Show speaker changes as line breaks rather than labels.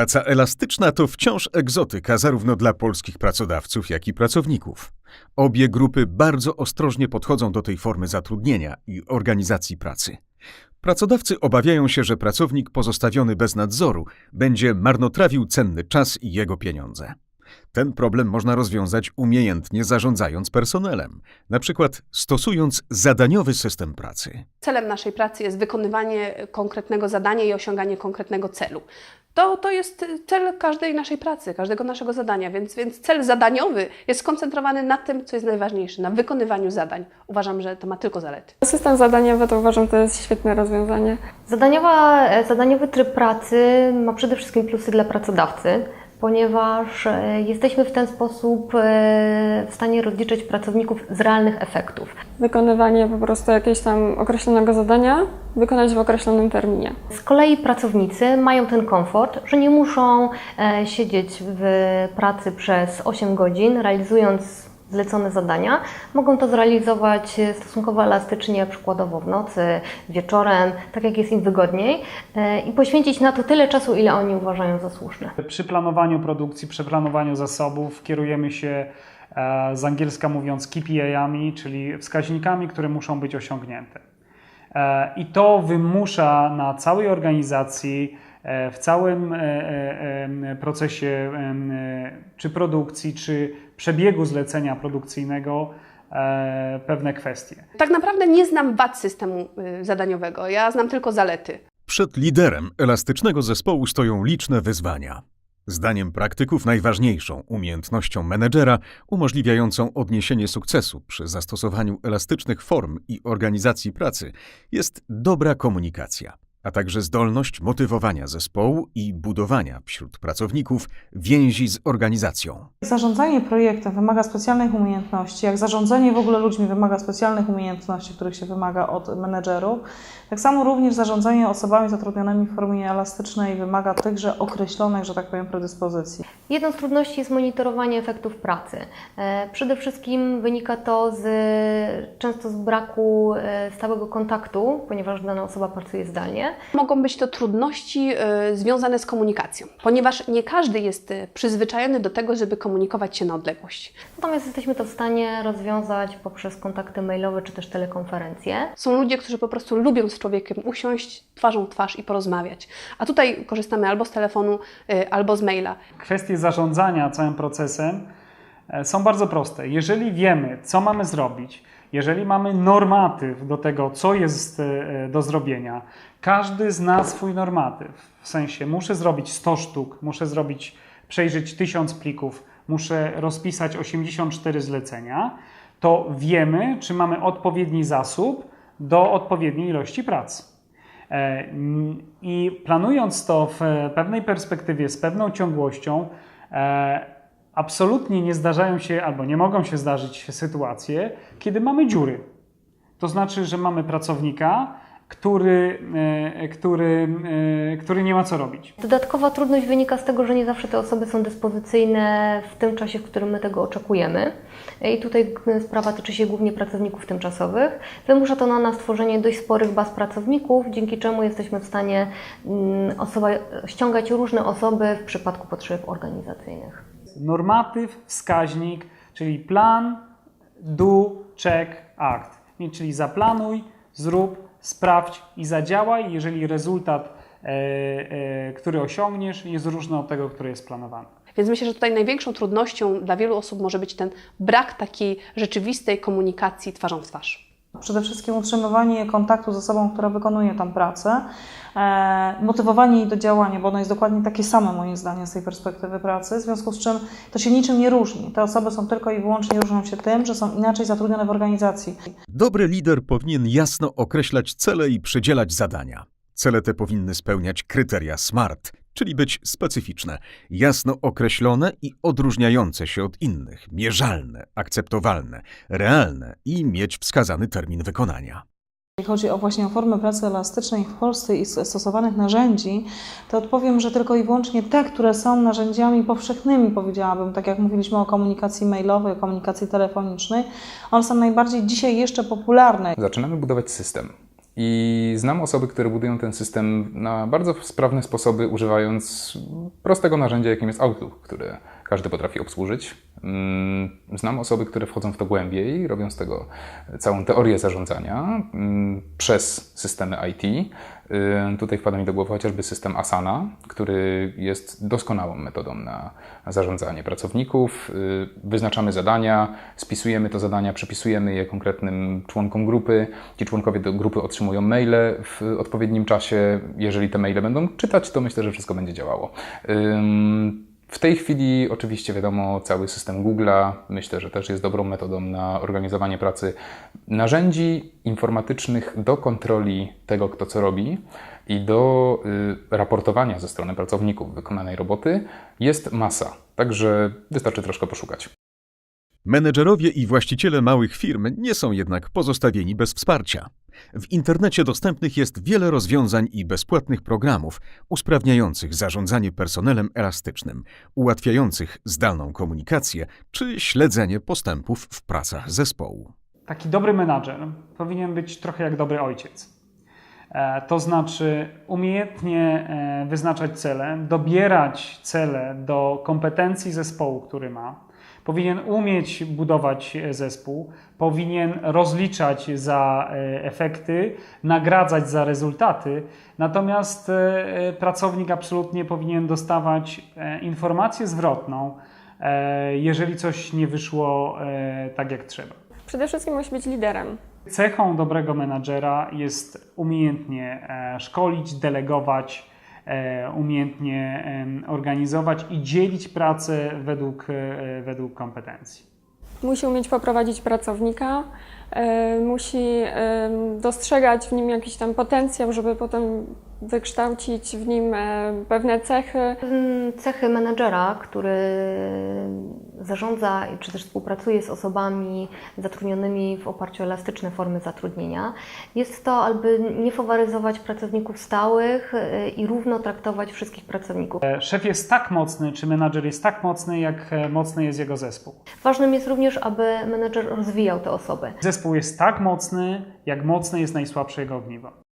Praca elastyczna to wciąż egzotyka zarówno dla polskich pracodawców, jak i pracowników. Obie grupy bardzo ostrożnie podchodzą do tej formy zatrudnienia i organizacji pracy. Pracodawcy obawiają się, że pracownik pozostawiony bez nadzoru będzie marnotrawił cenny czas i jego pieniądze. Ten problem można rozwiązać umiejętnie zarządzając personelem, na przykład stosując zadaniowy system pracy.
Celem naszej pracy jest wykonywanie konkretnego zadania i osiąganie konkretnego celu. To, to jest cel każdej naszej pracy, każdego naszego zadania, więc, więc cel zadaniowy jest skoncentrowany na tym, co jest najważniejsze, na wykonywaniu zadań. Uważam, że to ma tylko zalety.
System zadaniowy to uważam, to jest świetne rozwiązanie.
Zadaniowa, e, zadaniowy tryb pracy ma przede wszystkim plusy dla pracodawcy, ponieważ e, jesteśmy w ten sposób e, w stanie rozliczyć pracowników z realnych efektów.
Wykonywanie po prostu jakiegoś tam określonego zadania wykonać w określonym terminie.
Z kolei pracownicy mają ten komfort, że nie muszą e, siedzieć w pracy przez 8 godzin, realizując zlecone zadania. Mogą to zrealizować e, stosunkowo elastycznie, przykładowo w nocy, wieczorem, tak jak jest im wygodniej e, i poświęcić na to tyle czasu, ile oni uważają za słuszne.
Przy planowaniu produkcji, przy planowaniu zasobów kierujemy się e, z angielska mówiąc KPI-ami, czyli wskaźnikami, które muszą być osiągnięte. I to wymusza na całej organizacji, w całym e, e, procesie e, czy produkcji, czy przebiegu zlecenia produkcyjnego e, pewne kwestie.
Tak naprawdę nie znam wad systemu y, zadaniowego, ja znam tylko zalety.
Przed liderem elastycznego zespołu stoją liczne wyzwania. Zdaniem praktyków najważniejszą umiejętnością menedżera umożliwiającą odniesienie sukcesu przy zastosowaniu elastycznych form i organizacji pracy jest dobra komunikacja, a także zdolność motywowania zespołu i budowania wśród pracowników więzi z organizacją.
Zarządzanie projektem wymaga specjalnych umiejętności, jak zarządzanie w ogóle ludźmi wymaga specjalnych umiejętności, których się wymaga od menedżerów. Tak samo również zarządzanie osobami zatrudnionymi w formie elastycznej wymaga tychże określonych, że tak powiem, predyspozycji.
Jedną z trudności jest monitorowanie efektów pracy. E, Przede wszystkim wynika to z, często z braku e, stałego kontaktu, ponieważ dana osoba pracuje zdalnie.
Mogą być to trudności y, związane z komunikacją, ponieważ nie każdy jest y, przyzwyczajony do tego, żeby komunikować się na odległość.
Natomiast jesteśmy to w stanie rozwiązać poprzez kontakty mailowe czy też telekonferencje.
Są ludzie, którzy po prostu lubią z człowiekiem usiąść twarzą w twarz i porozmawiać. A tutaj korzystamy albo z telefonu, y, albo z maila.
Kwestie zarządzania całym procesem e, są bardzo proste. Jeżeli wiemy, co mamy zrobić, jeżeli mamy normatyw do tego, co jest e, do zrobienia, każdy zna swój normatyw. W sensie muszę zrobić 100 sztuk, muszę zrobić, przejrzeć 1000 plików, muszę rozpisać 84 zlecenia, to wiemy, czy mamy odpowiedni zasób do odpowiedniej ilości pracy. E, I planując to w e, pewnej perspektywie, z pewną ciągłością, absolutnie nie zdarzają się albo nie mogą się zdarzyć sytuacje, kiedy mamy dziury. To znaczy, że mamy pracownika, który, e, który, e, który nie ma co robić.
Dodatkowa trudność wynika z tego, że nie zawsze te osoby są dyspozycyjne w tym czasie, w którym my tego oczekujemy. I tutaj sprawa tyczy się głównie pracowników tymczasowych. Wymusza to na nas tworzenie dość sporych baz pracowników, dzięki czemu jesteśmy w stanie mm, osoba, ściągać różne osoby w przypadku potrzeb organizacyjnych.
Normatyw, wskaźnik, czyli plan, do, check, act. Czyli zaplanuj, zrób, sprawdź i zadziałaj, jeżeli rezultat, e, e, który osiągniesz, jest różny od tego, który jest planowany.
Więc myślę, że tutaj największą trudnością dla wielu osób może być ten brak takiej rzeczywistej komunikacji twarzą w twarz.
Przede wszystkim utrzymywanie kontaktu z osobą, która wykonuje tą pracę, e, motywowanie jej do działania, bo ono jest dokładnie takie same moim zdaniem z tej perspektywy pracy, w związku z czym to się niczym nie różni. Te osoby są tylko i wyłącznie różnią się tym, że są inaczej zatrudnione w organizacji.
Dobry lider powinien jasno określać cele i przydzielać zadania. Cele te powinny spełniać kryteria SMART, czyli być specyficzne, jasno określone i odróżniające się od innych, mierzalne, akceptowalne, realne i mieć wskazany termin wykonania.
Jeśli chodzi o właśnie o formę pracy elastycznej w Polsce i stosowanych narzędzi, to odpowiem, że tylko i wyłącznie te, które są narzędziami powszechnymi, powiedziałabym, tak jak mówiliśmy o komunikacji mailowej, o komunikacji telefonicznej, one są najbardziej dzisiaj jeszcze popularne.
Zaczynamy budować system. I znam osoby, które budują ten system na bardzo sprawne sposoby, używając prostego narzędzia, jakim jest Outlook, które każdy potrafi obsłużyć. Mm, Znam osoby, które wchodzą w to głębiej, robią z tego całą teorię zarządzania mm, przez systemy IT. Y, Tutaj wpada mi do głowy chociażby system Asana, który jest doskonałą metodą na zarządzanie pracowników. Y, Wyznaczamy zadania, spisujemy te zadania, przypisujemy je konkretnym członkom grupy. Ci członkowie do grupy otrzymują maile w odpowiednim czasie. Jeżeli te maile będą czytać, to myślę, że wszystko będzie działało. W tej chwili oczywiście wiadomo cały system Google'a, myślę, że też jest dobrą metodą na organizowanie pracy narzędzi informatycznych do kontroli tego, kto co robi i do y, raportowania ze strony pracowników wykonanej roboty jest masa, także wystarczy troszkę poszukać.
Menedżerowie i właściciele małych firm nie są jednak pozostawieni bez wsparcia. W internecie dostępnych jest wiele rozwiązań i bezpłatnych programów usprawniających zarządzanie personelem elastycznym, ułatwiających zdalną komunikację czy śledzenie postępów w pracach zespołu.
Taki dobry menadżer powinien być trochę jak dobry ojciec. E, To znaczy umiejętnie e, wyznaczać cele, dobierać cele do kompetencji zespołu, który ma. Powinien umieć budować e, zespół, powinien rozliczać za e, efekty, nagradzać za rezultaty. Natomiast e, pracownik absolutnie powinien dostawać informację zwrotną, jeżeli coś nie wyszło tak jak trzeba.
Przede wszystkim musi być liderem.
Cechą dobrego menadżera jest umiejętnie szkolić, delegować, umiejętnie em, organizować i dzielić pracę według, e, według kompetencji.
Musi umieć poprowadzić pracownika, e, musi e, dostrzegać w nim jakiś tam potencjał, żeby potem wykształcić w nim e, pewne cechy.
Mm, Cechy menedżera, który zarządza czy też współpracuje z osobami zatrudnionymi w oparciu o elastyczne formy zatrudnienia, jest to, aby nie faworyzować pracowników stałych y, i równo traktować wszystkich pracowników.
E, Szef jest tak mocny, czy menadżer jest tak mocny, jak e, mocny jest jego zespół.
Ważnym jest również, aby menedżer rozwijał te osoby.
Zespół jest tak mocny, jak mocne jest najsłabsze jego ogniwo.